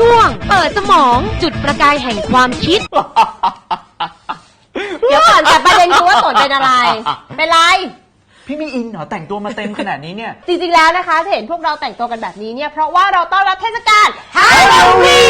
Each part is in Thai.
ช่วง เปิดสมองจุดประกายแห่งความคิด เดี๋ยวก่อนแต่ประเด็นคือว่าสนเป็นอะไร เป็นไร พี่มีอินเหรอแต่งตัวมาเต็มขนาดนี้เนี่ย จริงๆ แล้วนะคะจะเห็นพวกเราแต่งตัวกันแบบนี้เนี่ย เพราะว่าเราต้อนรับเทศกาลฮาโลวี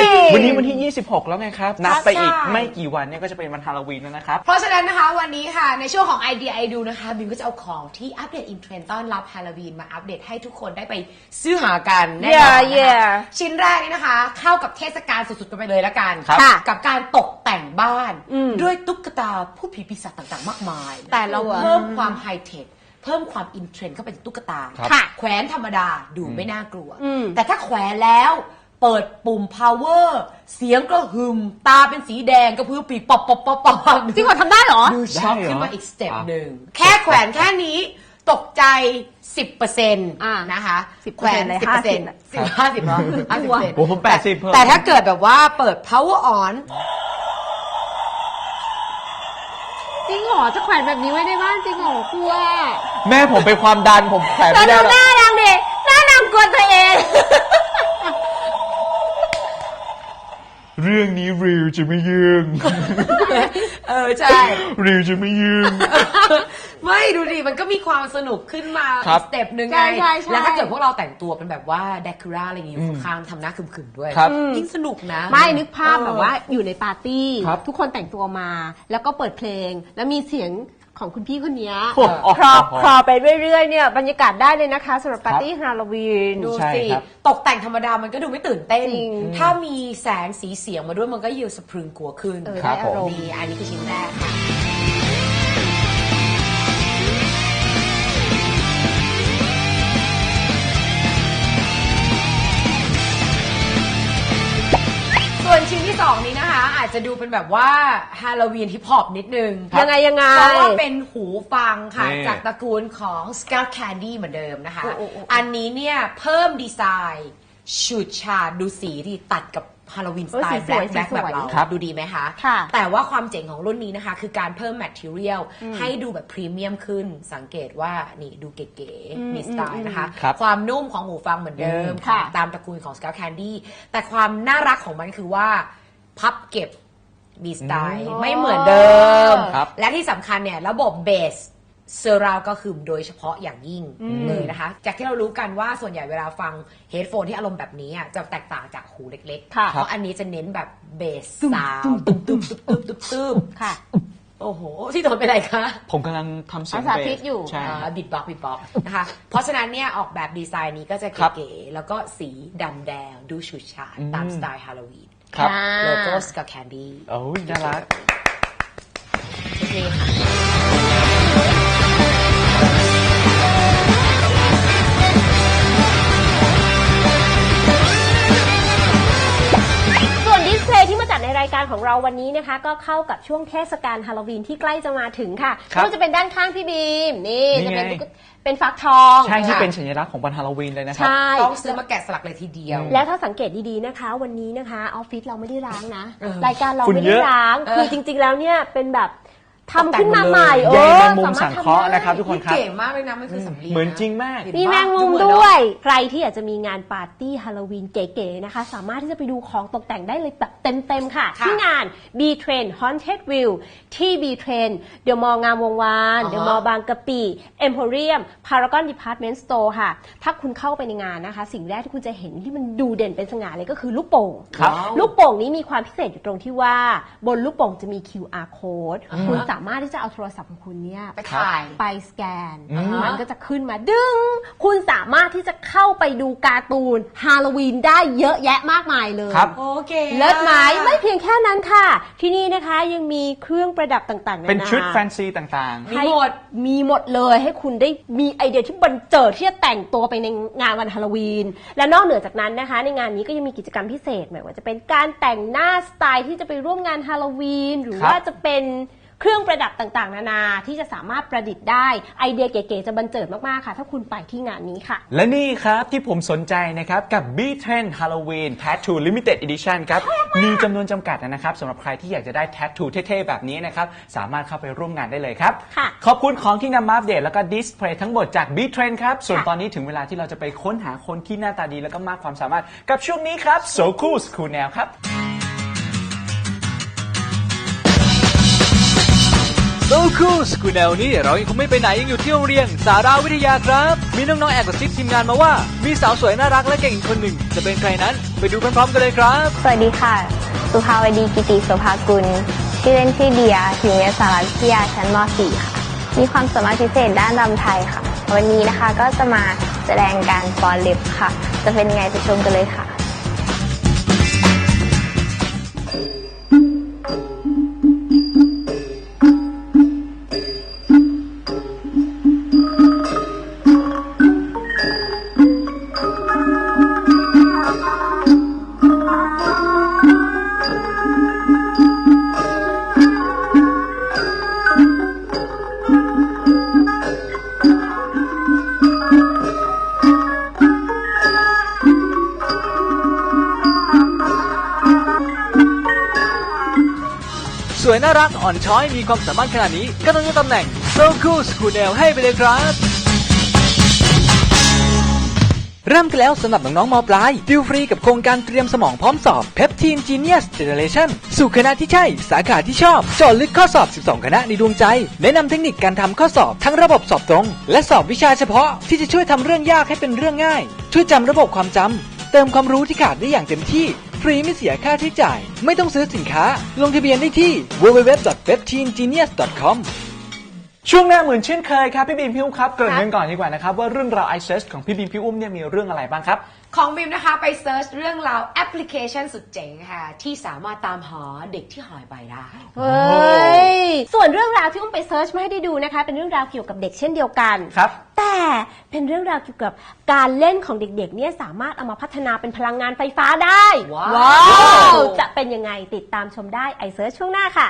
น วันนี้วันที่ 26 แล้วไงครับ นับไปอีกใช่ไม่กี่วันเนี่ยก็จะเป็นวันฮาโลวีนแล้วนะครับ เพราะฉะนั้นนะคะวันนี้ค่ะในช่วงของไอเดียไอดูนะคะบิมก็จะเอาของที่อัปเดตอินเทรนด์ต้อนรับฮาโลวีนมาอัปเดตให้ทุกคนได้ไปซื้อหากันแน่นอนนะคะ Yeah, yeah ชิ้นแรกนี่นะคะ เข้ากับเทศกาลสุดๆกันไปเลยละกันครับ ค่ะกับการตกแต่งบ้าน อืมด้วยตุ๊กตาผู้ผีปีศาจต่างๆ มากมาย แต่แต่เราเราเพิ่มความไฮเทค เพิ่มความอินเทรนด์เข้าไปในตุ๊กตาครับค่ะแขวนธรรมดาดูไม่น่ากลัว อืม แต่ถ้าแขวนแล้วเปิดปุ่ม power เสียงก็หึมตาเป็นสีแดงกระพือปีกปอบปอบปอบปอบจริงเหรอทำได้เหรอ ดูช็อกได้เหรอ ขึ้นมาอีกสเต็ปอะหนึ่งแค่แขวนแค่นี้ตกใจ 10%อ่านะคะ10%แขวนเลย10% 50สิบห้าสิบเหรอห้าสิบเปอร์เซ็นต์โอ้ผม80เพิ่ม แต่ถ้าเกิดแบบว่าเปิด power on จ ริงเหรอจะแขวนแบบนี้ไว้ในบ้านจริงเหรอกลัวแม่ผมเป็นความดันผมแขวนเธอไม่ได้ดูหรหอก น้านางดิหน้านางกลัวตัวเอง เรื่องนี้ริวจะไม่ยืงเออใช่ ริวจะไม่ยืงไม่ดูดิมันก็มีความสนุกขึ้นมาครัอีบกสเต็ปหนึ่งใช่ไงใช่ใช่ แล้วถ้าเกิดพวกเราแต่งตัวเป็นแบบว่าเดคูร่าอะไรอย่างงี้อยู่ข้างๆทำหน้าขึมๆด้วยครับ ยิ่งสนุกนะ ไม่นึกภาพเออ แบบว่าอยู่ในปาร์ตี้ ครับทุกคนแต่งตัวมา แล้วก็เปิดเพลง แล้วมีเสียง ของคุณพี่คนเนี้ยโอ้โห ครอครอไปเรื่อยๆเนี่ยบรรยากาศได้เลยนะคะสำหรับปาร์ตี้ฮาโลวีน ดูใช่สิ ครับ ตกแต่งธรรมดามันก็ดูไม่ตื่นเต้น จริง ถ้ามีแสงสีเสียงมาด้วยมันก็ยิ่งสะพรึงกลัวขึ้นเออครัได้บผมอารมณ์นี่อันนี้คือชิ้นแรกค่ะ ที่สองนี้นะคะ อาจจะดูเป็นแบบว่าฮาโลวีนฮิปฮอปนิดนึงยังไงยังไง เพราะว่าเป็นหูฟังค่ะ นี่ จากตระกูลของ s c a r Candy เหมือนเดิมนะคะ โอ้โอ้โอ้ อันนี้เนี่ยเพิ่มดีไซน์ฉูดฉาดดูสีที่ตัดกับฮาโลวีนสไตล์เอแบอล็สีคแบล็คสวยแบบเราครับดูดีไหมคะ ค่ะแต่ว่าความเจ๋งของรุ่นนี้นะคะ คือการเพิ่มแมทเทียลให้ดูแบบพรีเมียมขึ้น สังเกตว่านี่ดูเก๋ๆมีสไตล์นะคะ ครับความนุ่มของหูฟังเหมือนเดิม อืมค่ะ ตามตระกูลของ s c a r Candy แต่ความน่ารักของมันคือว่า พับเก็บมีสไตล์อืมไม่เหมือนเดิม ครับ และที่สำคัญเนี่ยระบบเบสเซอร์ราวก็คือโดยเฉพาะอย่างยิ่งเลยนะคะ จากที่เรารู้กันว่าส่วนใหญ่เวลาฟังเฮดโฟนที่อารมณ์แบบนี้อะจะแตกต่างจากหูเล็กๆ ค่ะ เพราะอันนี้จะเน้นแบบเบสซาวตุ้มตุ้มตุ้มตุ้มตุ้มตุ้มค่ะ โอ้โห ที่โดนเป็นไรคะ ผมกำลังทำเสียงภาษาเบพริสกอยู่ ใช่ครับบิดบ็อกบิดบ็อกนะคะ เพราะฉะนั้นเนี่ยออกแบบดีไซน์นี้ก็จะครับเก๋ๆแล้วก็สีดำแดงดูฉูดฉาดอืม ตามสไตล์ฮาโลวีนครับค่ะโลโก้สกับแคนดี้โอ้ยน่ารักเท่ๆค่ะ เราวันนี้นะคะ ก็เข้ากับช่วงเทศกาลฮาโลวีนที่ใกล้จะมาถึงค่ะครับก็จะเป็นด้านข้างพี่บีมนี่นี่จะเป็นไง ตุ๊กเป็นฟักทองใช่ที่ค่ะเป็นสัญลักษณ์ของวันฮาโลวีนเลยนะครับ ใช่ ต้องซื้อมาแกะสลักเลยทีเดียว แล้วถ้าสังเกตดีๆนะคะ วันนี้นะคะออฟฟิศเราไม่ได้ร้างนะ เออรายการเราฝุ่นไม่เยได้อะ ร้างเออคือจริงๆแล้วเนี่ยเป็นแบบ ทำขึ้นมาตกแต่งหมดเลยใหม่เอใยอแมงมุมสาสัมารถงทำเคราะห์ได้นะครับ ทุกคนครับ เก๋มากเลยนะมันคือสำลีเหมือนะจริงมาก เห็นมีปะแมงมุมเหอนด้เนวอะยใครที่อยากจะมีงานปาร์ตี้ฮาโลวีนเก๋ๆนะคะ สามารถที่จะไปดูของตกแต่งได้เลยแบบเต็มๆค่ะ ค่ะที่งาน B Train Haunted View ที่ B Train เดอะมอลล์งามวงวานอ่าฮะ เดอะมอลล์บางกะปิ Emporium Paragon Department Store ค่ะ ถ้าคุณเข้าไปในงานนะคะ สิ่งแรกที่คุณจะเห็นที่มันดูเด่นเป็นสง่าเลยก็คือลูกโป่ง ครับ ลูกโป่งนี้มีความพิเศษอยู่ตรงที่ว่า บนลูกโป่งจะมี QR code คุณสามารถที่จะเอาโทรศัพท์ของคุณเนี่ยไปถ่าย ไปสแกน อืม มันก็จะขึ้นมาดึง คุณสามารถที่จะเข้าไปดูการ์ตูนฮาโลวีนได้เยอะแยะมากมายเลย ครับ โอเคเลิศไหมไม่เพียงแค่นั้นค่ะ ที่นี่นะคะยังมีเครื่องประดับต่างๆาาเป็นชุดแฟนซีต่างมีหมดมีหมดเลยให้คุณได้มีไอเดียที่บันเจิดที่จะแต่งตัวไปในงานวันฮาโลวีน และนอกเหนือจากนั้นนะคะ ในงานนี้ก็ยังมีกิจกรรมพิเศษไม่ว่าจะเป็นการแต่งหน้าสไตล์ที่จะไปร่วมงานฮาโลวีนหรือครับว่าจะเป็น เครื่องประดับต่างๆ นานาที่จะสามารถประดิษฐ์ได้ไอเดียเก๋ๆจะบันเจิดมากๆค่ะ ถ้าคุณไปที่งานนี้ค่ะ และนี่ครับที่ผมสนใจนะครับ กับ B Trend Halloween Tattoo Limited Edition ครับ มีจำนวนจำกัดนะครับสำหรับใครที่อยากจะได้ Tattoo เท่ๆ แบบนี้นะครับ สามารถเข้าไปร่วมงานได้เลยครับ ค่ะ ขอบคุณของที่นำมาอัปเดตแล้วก็ดิสเพลย์ทั้งหมดจาก B Trend ครับ ส่วนค่ะตอนนี้ถึงเวลาที่เราจะไปค้นหาคนที่หน้าตาดีแล้วก็มากความสามารถกับช่วงนี้ครับ So Cool School Now ครับ โซคูสกูแนวนี้เรายังคงไม่ไปไหนยังอยู่ที่โรงเรียนสาราวิทยาครับ มีน้องๆแอบกระซิบทีมงานมาว่า มีสาวสวยน่ารักและเก่งอีกคนหนึ่ง จะเป็นใครนั้นไปดูพร้อมๆกันเลยครับ สวัสดีค่ะ สุภาวดีกิติโสภากุล ชื่อเล่นชื่อเดียอยู่โรงเรียนสารวิทยาชั้นม .4 ค่ะ มีความสามารถพิเศษด้านรำไทยค่ะ วันนี้นะคะก็จะมาแสดงการฟ้อนเล็บค่ะ จะเป็นไงไปชมกันเลยค่ะ สวยน่ารักอ่อนช้อยมีความสามารถขนาดนี้ ก็ต้องยกตำแหน่งโซคูสกูแนวให้ไปเลยครับ เริ่มกันแล้วสำหรับน้องๆมปลายดิวฟรีกับโครงการเตรียมสมองพร้อมสอบ Peptine Genius Generation สู่คณะที่ใช่ สาขาที่ชอบเจาะลึกข้อสอบ 12 คณะในดวงใจ แนะนำเทคนิคการทำข้อสอบทั้งระบบสอบตรง และสอบวิชาเฉพาะที่จะช่วยทำเรื่องยากให้เป็นเรื่องง่าย ช่วยจำระบบความจำเติมความรู้ที่ขาดได้อย่างเต็มที่ ฟรีไม่เสียค่าใช้จ่าย ไม่ต้องซื้อสินค้า ลงทะเบียนได้ที่ www.peptinegenius.com ช่วงหน้าเหมือนเช่นเคยครับพี่บีมพี่อุ้มครับเกริ่นกันก่อนดีกว่านะครับว่าเรื่องราว i s e a r c h ของพี่บีมพี่อุ้มเนี่ยมีเรื่องอะไรบ้างครับ ของบิมนะคะไปเซิร์ชเรื่องราวแอปพลิเคชันสุดเจ๋งค่ะ ที่สามารถตามหาเด็กที่หายไปได้ เฮ้ย ส่วนเรื่องราวที่อุ้มไปเซิร์ชมาให้ได้ดูนะคะ เป็นเรื่องราวเกี่ยวกับเด็กเช่นเดียวกัน ครับ แต่เป็นเรื่องราวเกี่ยวกับการเล่นของเด็กๆเนี่ยสามารถเอามาพัฒนาเป็นพลังงานไฟฟ้าได้ว้าววจะเป็นยังไงติดตามชมได้ไอเซิร์ชช่วงหน้าค่ะ